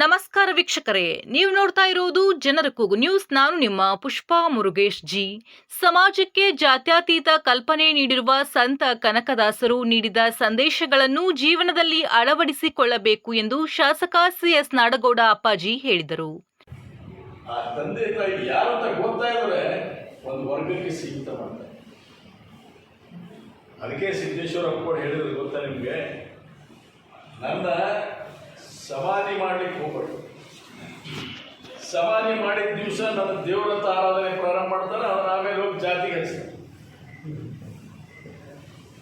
ನಮಸ್ಕಾರ ವೀಕ್ಷಕರೇ, ನೀವು ನೋಡ್ತಾ ಇರೋದು ಜನರ ಕೂಗು ನ್ಯೂಸ್. ನಾನು ನಿಮ್ಮ ಪುಷ್ಪಾ ಮುರುಗೇಶ್ ಜಿ. ಸಮಾಜಕ್ಕೆ ಜಾತ್ಯತೀತ ಕಲ್ಪನೆ ನೀಡಿರುವ ಸಂತ ಕನಕದಾಸರು ನೀಡಿದ ಸಂದೇಶಗಳನ್ನು ಜೀವನದಲ್ಲಿ ಅಳವಡಿಸಿಕೊಳ್ಳಬೇಕು ಎಂದು ಶಾಸಕ ಸಿಎಸ್ ನಾಡಗೌಡ ಅಪ್ಪಾಜಿ ಹೇಳಿದರು. ಅದಕ್ಕೆ ಸಿದ್ದೇಶ್ವರ ಹೇಳಿದ್ರು ಗೊತ್ತಾ ನಿಮಗೆ? ನನ್ನ ಸಮಾಧಿ ಮಾಡ್ಲಿಕ್ಕೆ ಹೋಗ್ಬೇಡಿ. ಸಮಾಧಿ ಮಾಡಿದ ದಿವಸ ನಮ್ಮ ದೇವರಂತ ಆರಾಧನೆ ಪ್ರಾರಂಭ ಮಾಡ್ತಾರೆ ಅವ್ರು ಆಮೇಲೆ ಹೋಗಿ ಜಾತಿ ಕಳಿಸ್ತಾರೆ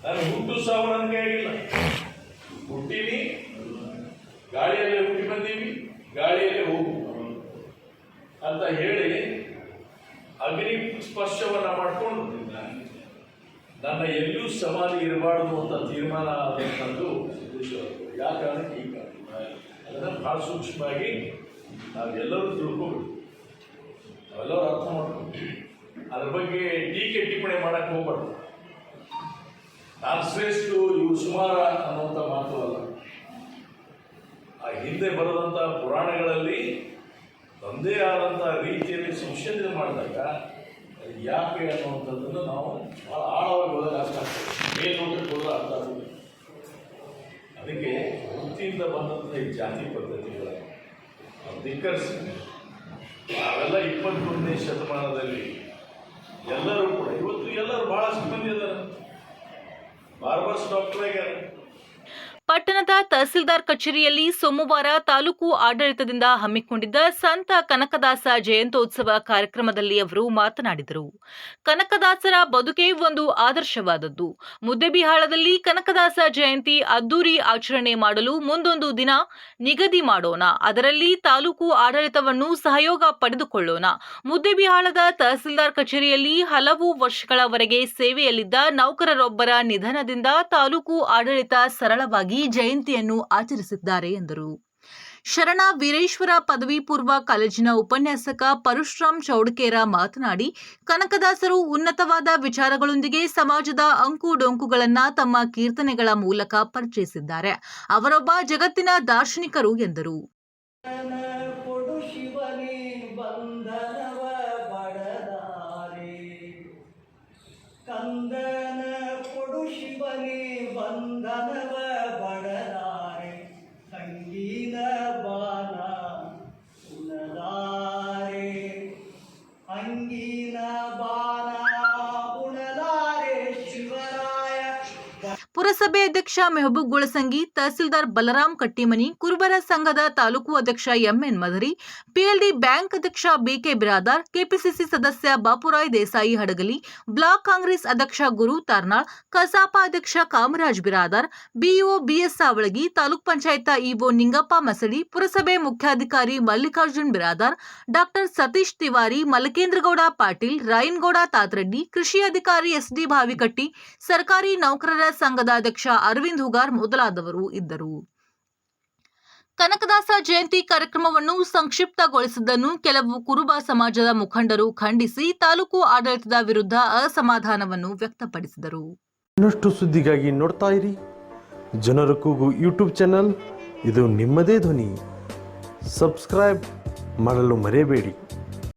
ನಾನು ಹುಟ್ಟು ಸಾವು ನನಗೆ ಆಗಿಲ್ಲ ಹುಟ್ಟಿನಿ, ಗಾಳಿಯಲ್ಲಿ ಹುಟ್ಟಿ ಬಂದೀವಿ, ಗಾಳಿಯಲ್ಲಿ ಹೋಗು. ಅಂತ ಹೇಳಿ ಅಗ್ನಿ ಸ್ಪರ್ಶವನ್ನ ಮಾಡಿಕೊಂಡು ನನ್ನ ಎಲ್ಲೂ ಸಮಾಧಿ ಇರಬಾರ್ದು ಅಂತ ತೀರ್ಮಾನ ಆದಂತಂದು ಕಾರಣಕ್ಕೆ ಈ ಕಾರಣ. ಅದನ್ನು ಭಾಳ ಸೂಕ್ಷ್ಮವಾಗಿ ನಾವೆಲ್ಲರೂ ತಿಳ್ಕೊಬೇಕು. ನಾವೆಲ್ಲರೂ ಅರ್ಥ ಮಾಡ್ಬೇಕು ಅದ್ರ ಬಗ್ಗೆ ಟೀಕೆ ಟಿಪ್ಪಣಿ ಮಾಡಕ್ಕೆ ಹೋಗ್ಬಾರ್ದು. ನಾನು ಶ್ರೇಷ್ಠ ಇವು ಸುಮಾರ ಅನ್ನುವಂಥ ಮಾತು ಅಲ್ಲ. ಆ ಹಿಂದೆ ಬರೆದಂಥ ಪುರಾಣಗಳಲ್ಲಿ ತಂದೇ ಆದಂಥ ರೀತಿಯಲ್ಲಿ ಸಂಶೋಧನೆ ಮಾಡಿದಾಗ ಯಾಕೆ ಅನ್ನುವಂಥದ್ದನ್ನು ನಾವು ಭಾಳ ಆಳವಾಗಿ ಹೋದಾಗ ಅರ್ಥ ಆಗ್ತದೆ ಮೇಲ್ನೋಟಕ್ಕೆ ಹೋದ್ರೆ ಅರ್ಥ ಆಗ್ತದೆ ಅದಕ್ಕೆ ವೃತ್ತಿಯಿಂದ ಬಂದಂತಹ ಈ ಜಾತಿ ಪದ್ಧತಿಗಳ ಧಿಕ್ಕರಿಸಿದೆ ಧಿಕ್ಕರಿಸಿ ನಾವೆಲ್ಲ ಇಪ್ಪತ್ತೊಂದನೇ ಶತಮಾನದಲ್ಲಿ ಎಲ್ಲರೂ ಕೂಡ, ಇವತ್ತು ಎಲ್ಲರೂ ಭಾಳಷ್ಟು ಮಂದಿ ಇದ್ದಾರೆ. ಬಾರ್ಬರ್ಸ್ ಡಾಕ್ಟರ್ ಆಗ್ಯಾರ ಪಟ್ಟಣದ ತಹಸೀಲ್ದಾರ್ ಕಚೇರಿಯಲ್ಲಿ ಸೋಮವಾರ ತಾಲೂಕು ಆಡಳಿತದಿಂದ ಹಮ್ಮಿಕೊಂಡಿದ್ದ ಸಂತ ಕನಕದಾಸ ಜಯಂತೋತ್ಸವ ಕಾರ್ಯಕ್ರಮದಲ್ಲಿ ಅವರು ಮಾತನಾಡಿದರು. ಕನಕದಾಸರ ಬದುಕೆ ಒಂದು ಆದರ್ಶವಾದದ್ದು. ಮುದ್ದೆಬಿಹಾಳದಲ್ಲಿ ಕನಕದಾಸ ಜಯಂತಿ ಅದ್ದೂರಿ ಆಚರಣೆ ಮಾಡಲು ಮುಂದೊಂದು ದಿನ ನಿಗದಿ ಮಾಡೋಣ. ಅದರಲ್ಲಿ ತಾಲೂಕು ಆಡಳಿತವನ್ನು ಸಹಯೋಗ ಪಡೆದುಕೊಳ್ಳೋಣ. ಮುದ್ದೆಬಿಹಾಳದ ತಹಸೀಲ್ದಾರ್ ಕಚೇರಿಯಲ್ಲಿ ಹಲವು ವರ್ಷಗಳವರೆಗೆ ಸೇವೆಯಲ್ಲಿದ್ದ ನೌಕರರೊಬ್ಬರ ನಿಧನದಿಂದ ತಾಲೂಕು ಆಡಳಿತ ಸರಳವಾಗಿ ಜಯಂತಿಯನ್ನು ಆಚರಿಸಿದ್ದಾರೆ ಎಂದರು. ಶರಣ ವೀರೇಶ್ವರ ಪದವಿ ಪೂರ್ವ ಕಾಲೇಜಿನ ಉಪನ್ಯಾಸಕ ಪರಶುರಾಮ್ ಚೌಡಕೇರ ಮಾತನಾಡಿ, ಕನಕದಾಸರು ಉನ್ನತವಾದ ವಿಚಾರಗಳೊಂದಿಗೆ ಸಮಾಜದ ಅಂಕು ಡೊಂಕುಗಳನ್ನ ತಮ್ಮ ಕೀರ್ತನೆಗಳ ಮೂಲಕ ಪರಿಚಯಿಸಿದ್ದಾರೆ. ಅವರೊಬ್ಬ ಜಗತ್ತಿನ ದಾರ್ಶನಿಕರು ಎಂದರು. ಪುರಸಭೆ ಅಧ್ಯಕ್ಷ ಮೆಹಬೂಬ್ ಗುಳಸಂಗಿ, ತಹಸೀಲ್ದಾರ್ ಬಲರಾಮ್ ಕಟ್ಟಿಮನಿ, ಕುರುಬರ ಸಂಘದ ತಾಲೂಕು ಅಧ್ಯಕ್ಷ ಎಂಎನ್ ಮದರಿ, ಪಿಎಲ್ಡಿ ಬ್ಯಾಂಕ್ ಅಧ್ಯಕ್ಷ ಬಿಕೆ ಬಿರಾದಾರ್, ಕೆಪಿಸಿಸಿ ಸದಸ್ಯ ಬಾಪುರಾಯ್ ದೇಸಾಯಿ ಹಡಗಲಿ, ಬ್ಲಾಕ್ ಕಾಂಗ್ರೆಸ್ ಅಧ್ಯಕ್ಷ ಗುರು ತಾರ್ನಾಳ್, ಕಸಾಪ ಅಧ್ಯಕ್ಷ Kamaraj Biradar, BEO BS Savalagi, taluk panchayat EO Ningappa Masadi, ಪುರಸಭೆ ಮುಖ್ಯಾಧಿಕಾರಿ ಮಲ್ಲಿಕಾರ್ಜುನ್ ಬಿರಾದಾರ್, ಡಾಕ್ಟರ್ ಸತೀಶ್ ತಿವಾರಿ ಮಲಕೇಂದ್ರಗೌಡ ಪಾಟೀಲ್, ರಾಯನ್ಗೌಡ ತಾತ್ರೆಡ್ಡಿ, ಕೃಷಿ ಅಧಿಕಾರಿ ಎಸ್ಡಿ ಭಾವಿಕಟ್ಟಿ, ಸರ್ಕಾರಿ ನೌಕರರ ಸಂಘದ ಅಧ್ಯಕ್ಷ ಅರವಿಂದ್ ಹುಗಾರ್ ಮೊದಲಾದವರು ಇದ್ದರು. ಕನಕದಾಸ ಜಯಂತಿ ಕಾರ್ಯಕ್ರಮವನ್ನು ಸಂಕ್ಷಿಪ್ತಗೊಳಿಸಿದ್ದನ್ನು ಕೆಲವು ಕುರುಬ ಸಮಾಜದ ಮುಖಂಡರು ಖಂಡಿಸಿ ತಾಲೂಕು ಆಡಳಿತದ ವಿರುದ್ಧ ಅಸಮಾಧಾನವನ್ನು ವ್ಯಕ್ತಪಡಿಸಿದರು. ಇನ್ನಷ್ಟು ಸುದ್ದಿಗಾಗಿ ನೋಡ್ತಾ ಇರಿ. ಜನರ ಕೂಗು ಯೂಟ್ಯೂಬ್ ಚಾನಲ್. ಇದು ನಿಮ್ಮದೇ ಧ್ವನಿ. ಸಬ್ಸ್ಕ್ರೈಬ್ ಮಾಡಲು ಮರೆಯಬೇಡಿ.